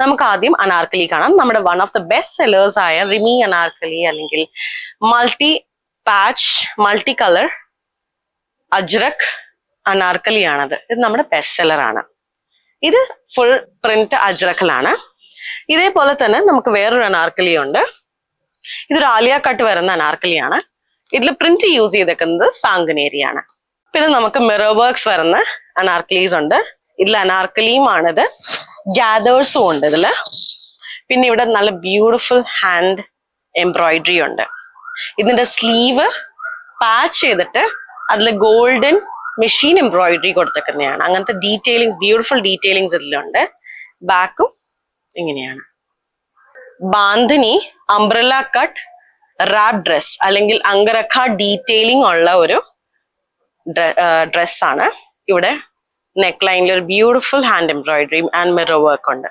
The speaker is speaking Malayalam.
നമുക്ക് ആദ്യം അനാർക്കലി കാണാം. നമ്മുടെ one of the best sellers ആയ റിമി അനാർക്കലി അല്ലെങ്കിൽ multi patch multi colour ajrakh anarkali ആണത് ഇത് നമ്മുടെ ബെസ്റ്റ് സെല്ലർ ആണ്. ഇത് ഫുൾ പ്രിന്റ് അജ്രക്കിലാണ്. ഇതേപോലെ തന്നെ നമുക്ക് വേറൊരു അനാർക്കലി ഉണ്ട്. ഇതൊരു ആലിയ കട്ട് വരുന്ന അനാർക്കലിയാണ്. ഇതിൽ പ്രിന്റ് യൂസ് ചെയ്തേക്കുന്നത് സാങ്കനേരിയാണ്. പിന്നെ നമുക്ക് മിറർ വർക്ക്സ് വരുന്ന അനാർക്കലീസ് ഉണ്ട്. ഇതിൽ അനാർക്കലിയുമാണിത്. ഗ്യാദേഴ്സും ഉണ്ട് ഇതിൽ. പിന്നെ ഇവിടെ നല്ല ബ്യൂട്ടിഫുൾ ഹാൻഡ് എംബ്രോയിഡറി ഉണ്ട് ഇതിന്റെ സ്ലീവ് പാച്ച് ചെയ്തിട്ട് അതിൽ ഗോൾഡൻ മെഷീൻ എംബ്രോയിഡറി കൊടുത്തേക്കുന്നതാണ്. അങ്ങനത്തെ ഡീറ്റെയിലിങ്സ് ബ്യൂട്ടിഫുൾ ഡീറ്റെയിലിങ്സ് ഇതിലുണ്ട്. ബാക്കും ഇങ്ങനെയാണ്. Bandhini umbrella cut wrap dress അല്ലെങ്കിൽ അങ്കരഖ ഡീറ്റെയിലിംഗ് ഉള്ള ഒരു ഡ്രസ്സാണ്. ഇവിടെ നെക്ക് ലൈനിൽ ഒരു ബ്യൂട്ടിഫുൾ ഹാൻഡ് എംബ്രോയിഡറിയും ആൻഡ് മിറർ വർക്ക് ഉണ്ട്.